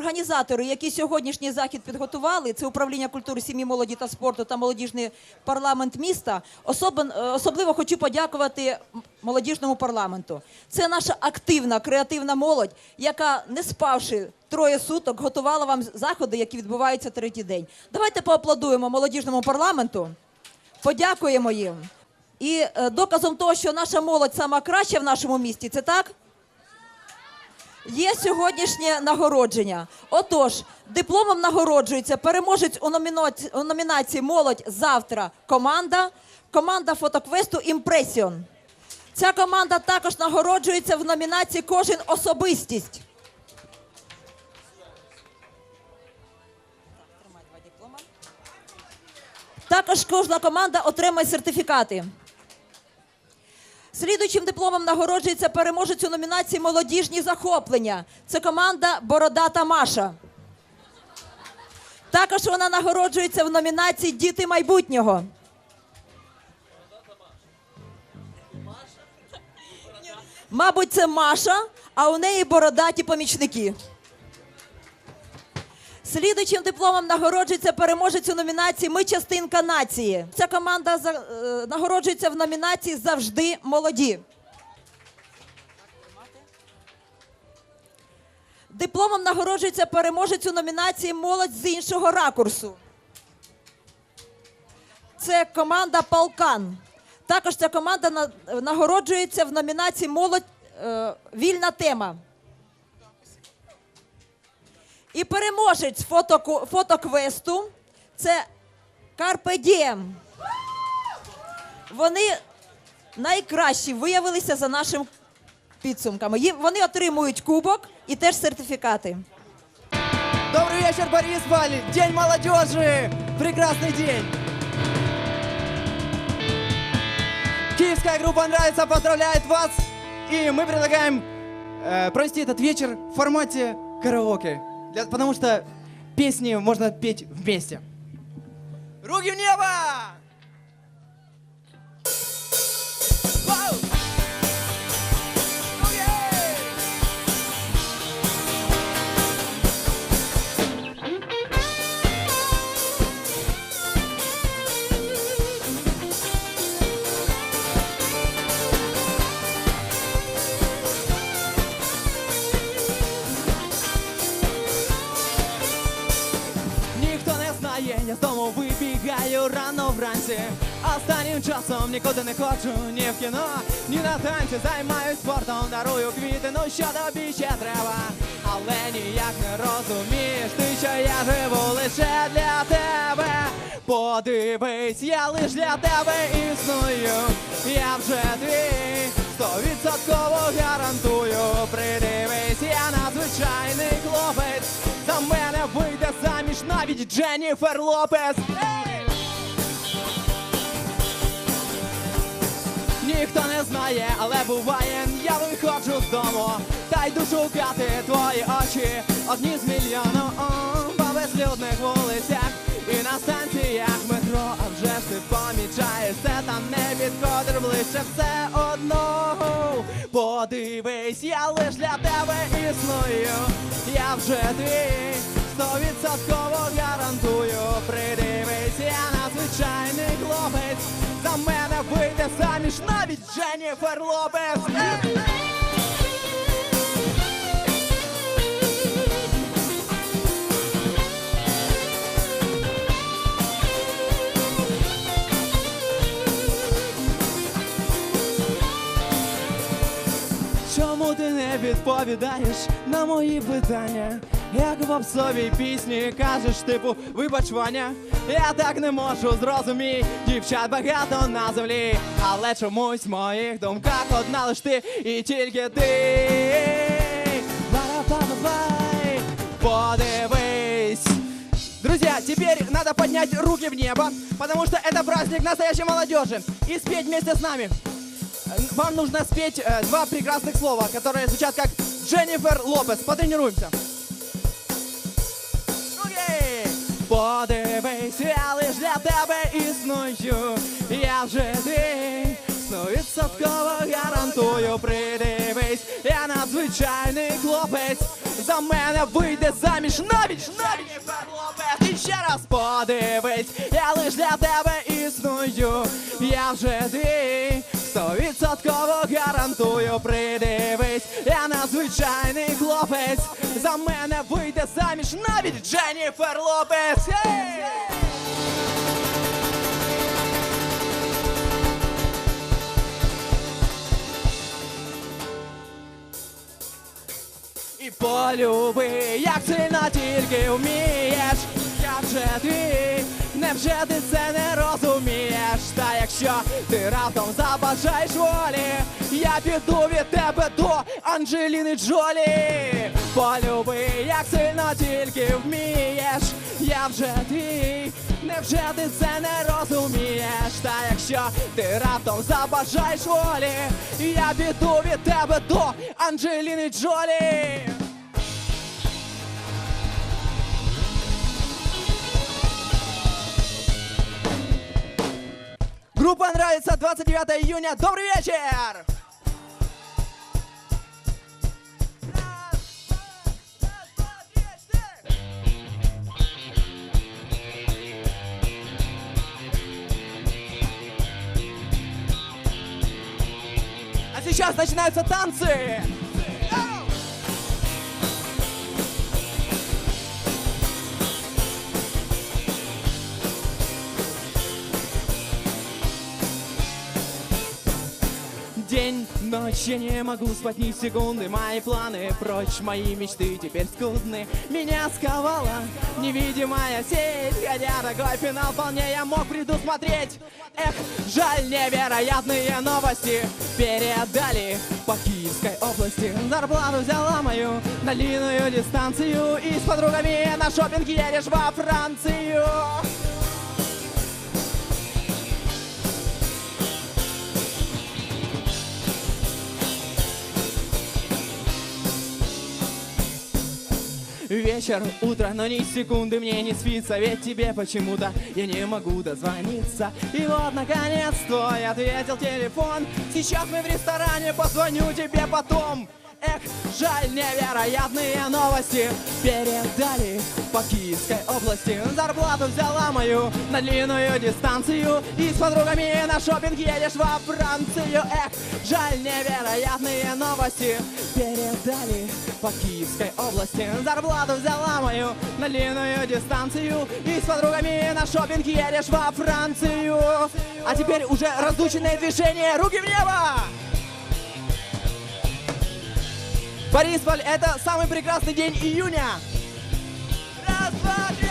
організатори, які сьогоднішній захід підготували, це управління культури, сім'ї, молоді та спорту та молодіжний парламент міста. Е, особливо хочу подякувати молодіжному парламенту. Це наша активна, креативна молодь, яка, не спавши троє суток, готувала вам заходи, які відбуваються третій день. Давайте поаплодуємо молодіжному парламенту, подякуємо їм. І е, доказом того, що наша молодь сама краща в нашому місті, це так? Є сьогоднішнє нагородження. Отож, дипломом нагороджується переможець у, номіноці- у номінації Молодь завтра команда, команда фотоквесту Імпресіон. Ця команда також нагороджується в номінації Кожен особистість. Також кожна команда отримає сертифікати. Слідуючим дипломом нагороджується переможець у номінації Молодіжні захоплення. Це команда Бородата Маша. Також вона нагороджується в номінації Діти майбутнього. Мабуть, це Маша, а у неї бородаті помічники. Слідуючим дипломом нагороджується переможець у номінації Ми частинка нації. Ця команда е, нагороджується в номінації Завжди молоді. Дипломом нагороджується переможець у номінації Молодь з іншого ракурсу. Це команда Полкан. Також ця команда на- нагороджується в номінації Молодь е, вільна тема. І переможець фотоку- фотоквесту це Carpe Diem. Вони найкращі виявилися за нашими підсумками. Їм- Вони отримують кубок і теж сертифікати. Добрый вечер, Борисполь! День молодежи! Прекрасный день! Киевская группа «Нравится» поздравляет вас! И мы предлагаем э, провести этот вечер в формате караоке. Для- потому что песни можно петь вместе. Руки в небо! Знає, я з дому вибігаю рано вранці. Останнім часом нікуди не ходжу, ні в кіно, ні на танці. Займаюсь спортом, дарую квіти, ну що тобі ще треба. Але ніяк не розумієш, ти що я живу лише для тебе. Подивись, я лиш для тебе існую. Я вже твій, стовідсотково гарантую. Придивись, я надзвичайний навіть Дженніфер Лопес. Ніхто не знає, але буває, я виходжу з дому та йду шукати твої очі. Одні з мільйону о, по безлюдних вулицях і на станціях метро, а вже ж ти помічаєш це там не підходиш ближче все одно. Подивись, я лиш для тебе існую. Я вже твій, стовідсотково гарантую. Придивись, я надзвичайний хлопець. За мене вийде заміж навіть Дженніфер Лопес. Чому ти не відповідаєш на мої питання? Як в попсовій пісні кажеш, типу, вибач Ваня, я так не можу зрозуміти, дівчат багато на землі, але чомусь в моїх думках одна лиш ти і тільки ти. Ба-ра-ба-ба-бай, Подивись. Друзья, теперь надо поднять руки в небо, потому что это праздник настоящей молодежи. И спеть вместе с нами. Вам нужно спеть э, два прекрасных слова, которые звучат как Дженнифер Лопес. Потренируемся. Подивись, я лиш для тебе існую. Я вже твій, стовідсотково гарантую. Придивись, я надзвичайний хлопець. за мене вийде заміж навіть навіть Лопес. І ще раз подивись, я лиш для тебе існую. Я вже твій, стовідсотково гарантую, придивись, я надзвичайний хлопець. За мене вийде заміж навіть Дженніфер Лопес. І полюби, як сильно тільки вмієш, я вже твій, невже ти це не розумієш? Та якщо ти раптом забажаєш волі, я піду від тебе до Анджеліни Джолі. Полюби, як сильно тільки вмієш, я вже твій, невже ти це не розумієш? Та якщо ти раптом забажаєш волі, я піду від тебе до Анджеліни Джолі. Группа нравится 29 июня. Добрый вечер! А сейчас начинаются танцы! Ночь, я не могу спать ни секунды. Мои планы прочь, мои мечты теперь скудны. Меня сковала невидимая сеть. Хотя такой финал вполне я мог предусмотреть. Эх, жаль, невероятные новости Передали по Киевской области. Зарплату взяла мою на длинную дистанцию. И с подругами на шопинг едешь во Францию Вечер, утро, но ни секунды мне не спится Ведь тебе почему-то я не могу дозвониться И вот, наконец, твой ответил телефон Сейчас мы в ресторане, позвоню тебе потом Эх, Жаль, невероятные новости Передали по Киевской области. Зарплату взяла мою на длинную дистанцию. И с подругами на шопинг едешь во Францию. Эх, жаль, невероятные новости Передали по Киевской области. Зарплату взяла мою на длинную дистанцию. И с подругами на шопинг едешь во Францию. А теперь уже раздученное движение Руки в небо! Борисполь, это самый прекрасный день июня. Раз, два, три.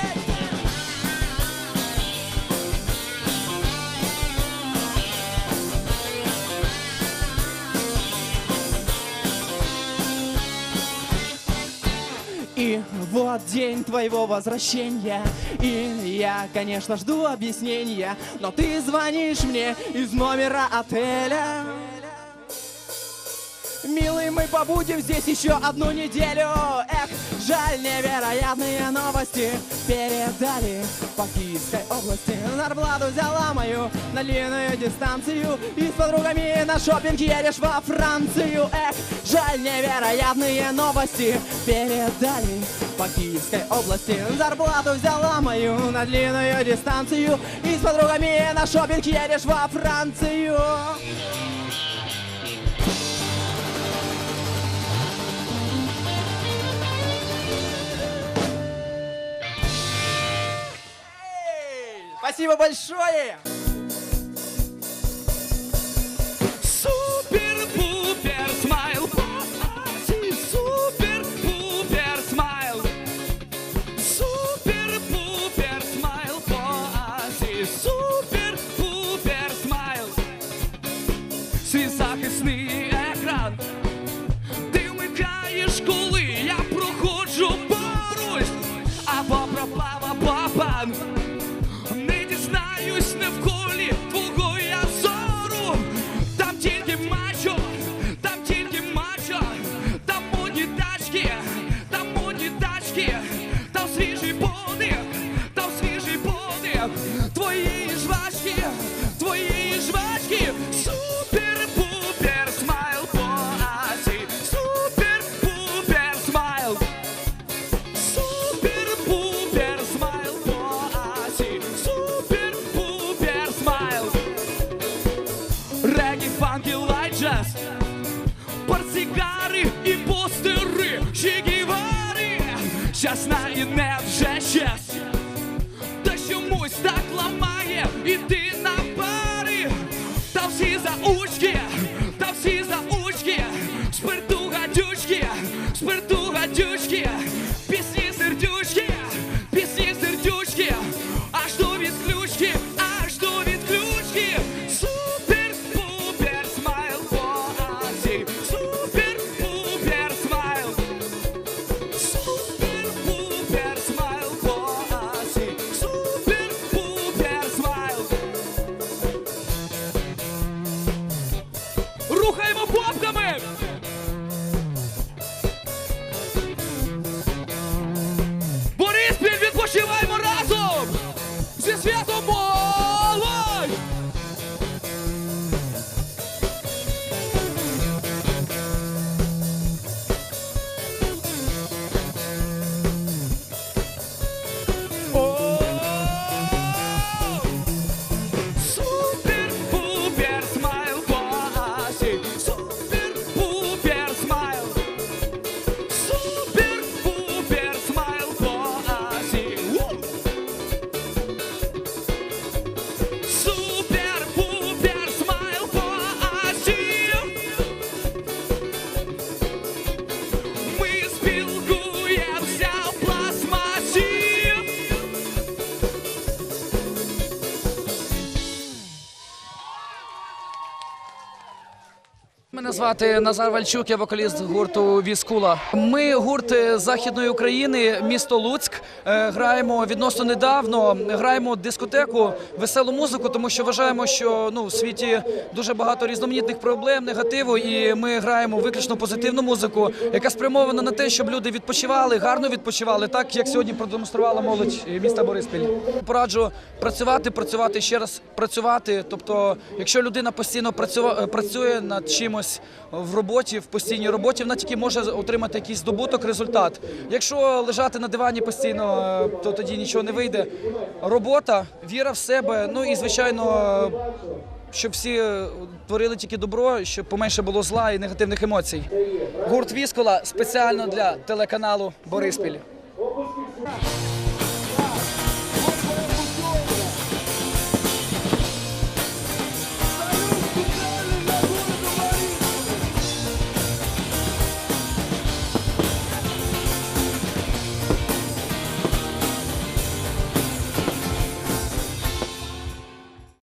И вот день твоего возвращения И я, конечно, жду объяснения Но ты звонишь мне из номера отеля Милый, мы побудем здесь еще одну неделю. Эх, жаль, невероятные новости Передали по Киевской области. Зарплату взяла мою на длинную дистанцию. И с подругами на шопинг едешь во Францию. Эх, жаль, невероятные новости Передали по Киевской области. Зарплату взяла мою на длинную дистанцию. И с подругами на шопинг едешь во Францию Спасибо большое! Супер-пупер смайл. Супер-пупер смайл. Супер-пупер смайл. Супер-пупер смайл. Свій захисний екран Ти Мене звати Назар Вальчук, я вокаліст гурту Віскула. Ми гурт е, західної України, місто Луцьк. Е, Граємо відносно недавно. Граємо дискотеку, веселу музику, тому що вважаємо, що ну в світі дуже багато різноманітних проблем, негативу, і ми граємо виключно позитивну музику, яка спрямована на те, щоб люди відпочивали, гарно відпочивали, так як сьогодні продемонструвала молодь міста Бориспіль. Пораджу працювати, працювати ще раз працювати. Тобто, якщо людина постійно е, працює над чимось в роботі, в постійній роботі, вона тільки може отримати якийсь здобуток, результат. Якщо лежати на дивані постійно, е, то тоді нічого не вийде. Робота, віра в себе, ну і звичайно. Щоб всі е, творили тільки добро, щоб поменше було зла і негативних емоцій. Гурт Віскола спеціально для телеканалу Бориспіль.